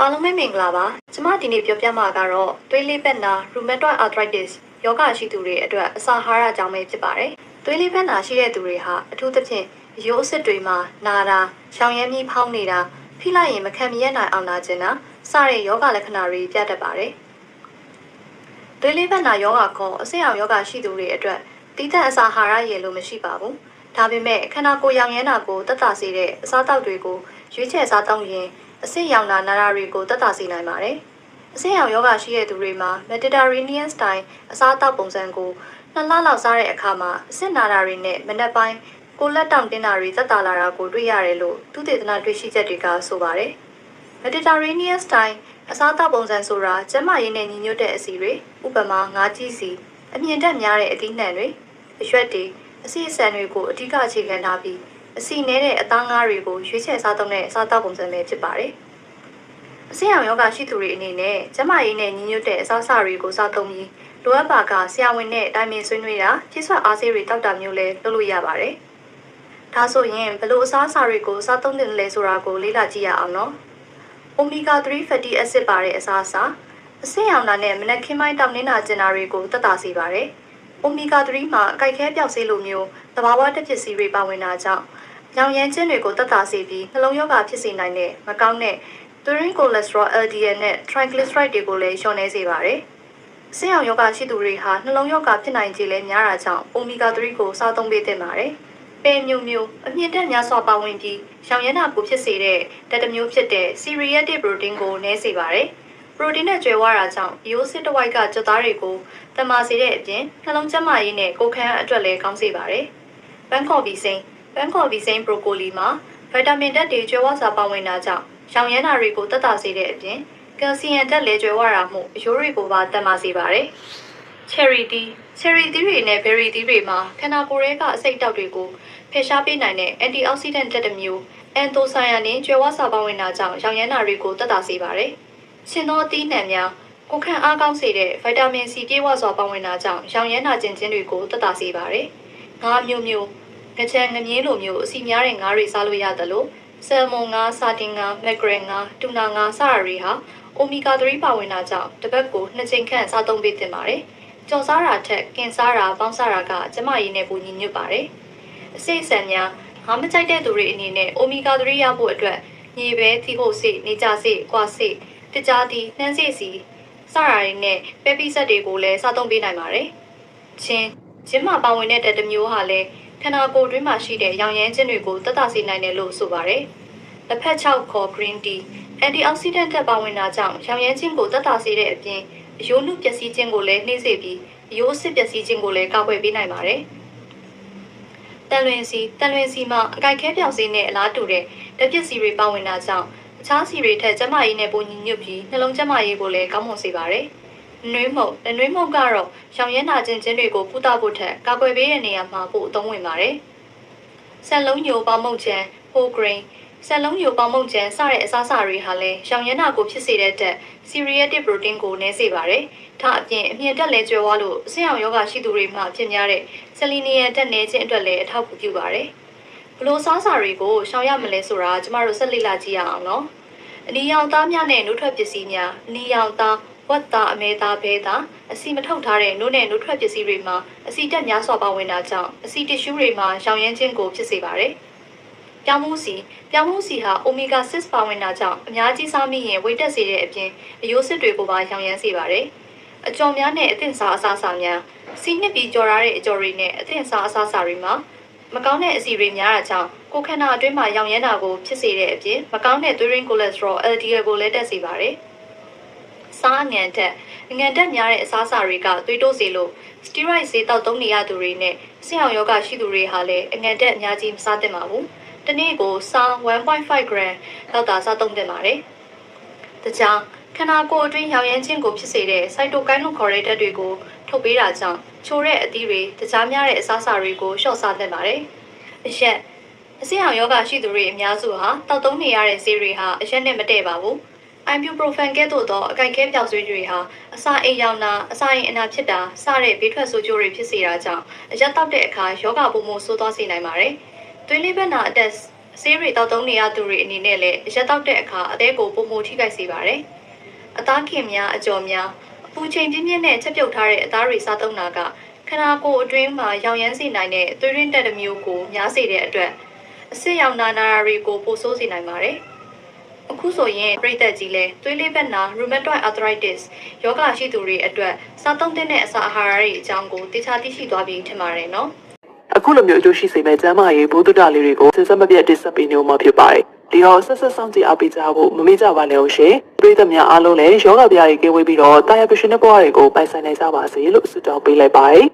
အားလုံးပဲမင်္ဂလာပါကျမဒီနေ့ပြောပြမှာကတော့သွေးလေးဘက်နာ rheumatoid arthritis ယောဂရှိသူတွေအတွက်အစာအာဟာရကြောင့်ပဲဖြစ်ပါတယ်သွေးလေးဘက်နာရှိတဲ့သူတွေဟာအထူးသဖြင့်ရိုးအစစ်တွေမှာနာတာရှောင်ရဲမြီးဖောင်းနေတာဖိလိုက်ရင်မခံမရနိုင်အောင်နာကျင်တာစတဲ့ယောဂလက္ခဏာတွေပြတတ်ပါတယ်သွေးလေးဘက်နာယောဂခေါ်အဆင်အောင်ယောဂရှိသူတွေအတွက်တိကျအစာအာဟာရရည်လို့မရှိပါဘူးဒါပေမဲ့ခန္ဓာကိုယ်ရောင်ရမ်းတာကိုတက်တာစေတဲ့အစားအသောက်တွေကိုရွေးချယ်စားသုံးရင် အဆင့်ရောင်နာနာရာတွေကိုတက်တာစေနိုင်ပါတယ်။အဆင့်ရောင်ယောဂရှိတဲ့သူတွေမှာ Mediterranean style အစားအသောက်ပုံစံကိုနှစ်လလောက်စားတဲ့အခါမှာအဆင့်နာရာတွေနဲ့မနက်ပိုင်းကိုလက်တောင်တင်းတာတွေသက်သာလာတာကိုတွေ့ရတယ်လို့သူတေသနာတွေ့ရှိချက်တွေကဆိုပါတယ်။ Mediterranean style အစားအသောက်ပုံစံဆိုတာကျန်းမာရေးနဲ့ညီညွတ်တဲ့အစီတွေဥပမာငါးကြီးစီအမြင့်တက်များတဲ့အသီးနှံတွေအရွက်တွေအစီအစံတွေကိုအဓိကအခြေခံထားပြီး အစီနဲတဲ့အသားငါးတွေကိုရွေးချယ်စားသုံးတဲ့အစားအသောက်ပုံစံပဲဖြစ်ပါတယ်။အဆင်အောင်ယောဂရှိသူတွေအနေနဲ့ကျန်းမာရေးနဲ့ညီညွတ်တဲ့အစားအစာတွေကိုစားသုံးပြီးလိုအပ်ပါကဆရာဝန်နဲ့တိုင်ပင်ဆွေးနွေးတာဖြည့်ဆွတ်အားဆေးတွေတောက်တာမျိုးလည်းလုပ်လို့ရပါတယ်။ဒါဆိုရင်ဘယ်လိုအစားအစာတွေကိုစားသုံးတယ်လဲဆိုတာကိုလေ့လာကြည့်ရအောင်နော်။ Omega 3 fatty acid ပါတဲ့အစားအစာအဆင်အောင်တာနဲ့မနက်ခင်းပိုင်းတောက်နေတာကျင်နာတွေကိုတက်တာစေပါတယ်။ Omega 3မှာအကြိုက်ခဲပြောက်ဆေးလိုမျိုးသဘာဝတက်ပစ္စည်းတွေပါဝင်တာကြောင့်ရောင်ရမ်းခြင်းတွေကိုတက်တာစေပြီးနှလုံးရောဂါဖြစ်စေနိုင်တဲ့မကောင်းတဲ့သွေးရင်းကိုလက်စထရော LDL နဲ့ triglyceride တွေကိုလည်းလျှော့နှဲစေပါတယ်။ဆင်းအောင်ယောဂရှိသူတွေဟာနှလုံးရောဂါဖြစ်နိုင်ခြေလည်းများတာကြောင့် omega 3ကိုစားသုံးပေးသင့်ပါတယ်။ပဲမျိုးမျိုးအမြင့်တက်များစွာပါဝင်ပြီးရောင်ရမ်းတာကိုဖြစ်စေတဲ့ဓာတ်မျိုးဖြစ်တဲ့ cereatic protein ကိုနှဲစေပါတယ်။ protein နဲ့ကျွဲဝါတာကြောင့်ရိုးစစ်တစ်ဝိုက်ကကြွသားတွေကိုတမာစေတဲ့အပြင်နှလုံးကျန်းမာရေးနဲ့ကိုယ်ခံအတွက်လည်းကောင်းစေပါတယ်။ဘန်ကော်ဘီစိန်ဘန်ကော်ဗီစိန်ဘရိုကိုလီမှာဗီတာမင်ဓာတ်တွေကျွဲဝစွာပါဝင်တာကြောင့်ရောင်ရမ်းတာတွေကိုတက်တာစေတဲ့အပြင်ကယ်လ်ဆီယမ်ဓာတ်လည်းကျွဲဝတာမှုအရိုးတွေကိုပါတက်မာစေပါတယ်။ cherry tea cherry tea တွေနဲ့ berry tea တွေမှာခန္ဓာကိုယ်ရဲ့ကအဆိပ်တောက်တွေကိုဖယ်ရှားပေးနိုင်တဲ့ antioxidant ဓာတ်တစ်မျိုး anthocyanin ကျွဲဝစွာပါဝင်တာကြောင့်ရောင်ရမ်းတာတွေကိုတက်တာစေပါတယ်။ ရှင်သောအသီးနှံများကိုခန့်အားကောင်းစေတဲ့ဗီတာမင် C ပြေဝစွာပါဝင်တာကြောင့်ရောင်ရမ်းတာကျင်ခြင်းတွေကိုတက်တာစေပါတယ်။ငါးမျိုးမျိုးငကြံငမြင်းလိုမျိုးအစီများတဲ့ငါးတွေစားလို့ရတယ်လို့ဆယ်မွန်ငါးစာတင်ငါးမက်ဂရင်ငါးတူနာငါးစတာတွေဟာအိုမီဂါ3ပါဝင်တာကြောင့်တစ်ပတ်ကိုနှစ်ချိန်ခန့်စားသုံးပေးသင့်ပါတယ်။ကြော်စားတာထက်ကင်စားတာပေါင်းစားတာကကျမရည်နဲ့ပူညီညွတ်ပါတယ်။အစိတ်ဆန်များငါမကြိုက်တဲ့သူတွေအနေနဲ့အိုမီဂါ3ရဖို့အတွက်ညီပဲသီးဖို့စိနေကြစိကွာစိ တကြားသည်နှမ်းစိစီစတာတွေနဲ့ပဲပိဆက်တွေကိုလည်းစားသုံးပေးနိုင်ပါတယ်။ချင်းကျင်းမှာပါဝင်တဲ့တက်တစ်မျိုးဟာလည်းခန္ဓာကိုယ်တွင်းမှာရှိတဲ့ရောင်ရမ်းခြင်းတွေကိုတက်တာစေနိုင်တယ်လို့ဆိုပါတယ်။လက်ဖက်6ခေါ် green tea antioxidant တက်ပါဝင်တာကြောင့်ရောင်ရမ်းခြင်းကိုတက်တာစေတဲ့အပြင်အယိုးနုပျက်စီးခြင်းကိုလည်းနှိမ့်စေပြီးအယိုးအဆစ်ပျက်စီးခြင်းကိုလည်းကာကွယ်ပေးနိုင်ပါတယ်။တန်လွင်စီတန်လွင်စီမှာအကြိုက်ခဲပြောင်စီနဲ့အလားတူတဲ့ဓာတ်ပစ္စည်းတွေပါဝင်တာကြောင့်အ ခြားစီတွေထက်ကျန်းမာရေးနဲ့ပိုညီညွတ်ပြီးနှလုံးကျန်းမာရေးကိုလည်းကောင်းမွန်စေပါတယ်။နှွေးမုံနှွေးမုံကတော့ရောင်ရမ်းနာခြင်းခြင်းတွေကိုကုသဖို့ထက်ကာကွယ်ပေးတဲ့နေရာမှာပို့အသုံးဝင်ပါတယ်။ဆက်လုံးညိုပေါင်းမုံချံ whole grain ဆက်လုံးညိုပေါင်းမုံချံစတဲ့အစားအစာတွေဟာလည်းရောင်ရမ်းနာကိုဖြစ်စေတဲ့တက် cereatic protein ကိုနည်းစေပါတယ်။ဒါအပြင်အမြင့်တက်လဲကျွဲဝါလို့အဆင်အောင်ယောဂရှိသူတွေမှာဖြစ်များတဲ့ selenium တက်နေခြင်းအတွက်လည်းအထောက်အကူပြုပါတယ်။ ဘလို့စားစာတွေကိုရှောင်ရမလဲဆိုတာကျမတို့ဆက်လက်လာကြည့်ရအောင်နော်။အနီရောင်သားများနဲ့နှုတ်ထွက်ပစ္စည်းများအနီရောင်သားဝက်သားအမဲသားဘဲသားအစီမထုတ်ထားတဲ့နို့နဲ့နို့ထွက်ပစ္စည်းတွေမှာအစီတက်များစွာပါဝင်တာကြောင့်အစီတစ်ရှူးတွေမှာရောင်ရမ်းခြင်းကိုဖြစ်စေပါတယ်။ပြောင်းမှုစီပြောင်းမှုစီဟာအိုမီဂါ6ပါဝင်တာကြောင့်အများကြီးစားမိရင်ဝိတ်တက်စေတဲ့အပြင်အယိုးစစ်တွေကိုပါရောင်ရမ်းစေပါတယ်။အကြော်များနဲ့အသင့်စားအစားအစာများစီနှစ်ပြီးကြော်ရတဲ့အကြော်တွေနဲ့အသင့်စားအစားအစာတွေမှာ မကောင်းတဲ့အဆီတွေများတာကြောင့်ကိုယ်ခန္ဓာအတွင်းမှာရောင်ရမ်းတာကိုဖြစ်စေတဲ့အပြင်မကောင်းတဲ့သွေးရင်းကိုလက်စထရော LDL ကိုလည်းတက်စေပါတယ်။စားအငံတက်အငံတက်များတဲ့အစားအစာတွေကသွေးတိုးစေလို့စတီရိုက်ဆေးတောက်သုံးနေရသူတွေနဲ့ဆင်အောင်ယောဂရှိသူတွေဟာလည်းအငံတက်အများကြီးမစားသင့်ပါဘူး။တနေ့ကိုစား1.5 gram လောက်သာစားသုံးသင့်ပါတယ်။တခြားခန္ဓာကိုယ်အတွင်းရောင်ရမ်းခြင်းကိုဖြစ်စေတဲ့စိုက်တိုကိုင်းလို့ခေါ်တဲ့ဓာတ်တွေကို ထုတ်ပေးတာကြောင့်ချိုးတဲ့အသီးတွေတခြားများတဲ့အစားအစာတွေကိုလျှော့စားသင့်ပါတယ်။အရက်အဆင်အောင်ယောဂရှိသူတွေအများစုဟာတောက်သုံးနေရတဲ့ဆေးတွေဟာအရက်နဲ့မတည့်ပါဘူး။ ibuprofen ကဲ့သို့သောအကြိုက်ခဲပြောက်ဆွေးတွေဟာအစာအိမ်ရောင်နာအစာအိမ်အနာဖြစ်တာစတဲ့ဘေးထွက်ဆိုးကျိုးတွေဖြစ်စေတာကြောင့်အရက်တောက်တဲ့အခါယောဂပုံမှုဆိုးသွားစေနိုင်ပါတယ်။သွေးလေးဘက်နာအတက်ဆေးတွေတောက်သုံးနေရသူတွေအနေနဲ့လည်းရက်တောက်တဲ့အခါအသေးကိုပုံမှုထိခိုက်စေပါတယ်။အသားခင်များအကျော်များအ ပူချိန်ပြင်းပြင်းနဲ့ချက်ပြုတ်ထားတဲ့အသားတွေစားသုံးတာကခန္ဓာကိုယ်အတွင်းမှာရောင်ရမ်းစေနိုင်တဲ့သွေးရင်းတက်တစ်မျိုးကိုများစေတဲ့အတွက်အဆစ်ရောင်နာနာတွေကိုပိုဆိုးစေနိုင်ပါတယ်။အခုဆိုရင်ပြိသက်ကြီးလဲသွေးလေးဘက်နာ rheumatoid arthritis ယောဂရှိသူတွေအတွက်စားသုံးတဲ့အစာအာဟာရတွေအကြောင်းကိုသိချသိရှိသွားပြီထင်ပါတယ်နော်။အခုလိုမျိုးအကျိုးရှိစေမဲ့ကျမ်းမာရေးဘုဒ္ဓတာလေးတွေကိုစဉ်ဆက်မပြတ်တင်ဆက်ပေးနေမှာဖြစ်ပါတယ် ဒီတော့ဆက်ဆက်ဆောင်ကြည့်အားပေးကြဖို့မမေ့ကြပါနဲ့ဦးရှင်ပြည်သက်များအားလုံးလည်းယောဂဗျာတွေကင်းဝေးပြီးတော့တာယာပရှင်တဲ့ဘဝတွေကိုပိုင်ဆိုင်နိုင်ကြပါစေလို့ဆုတောင်းပေးလိုက်ပါတယ်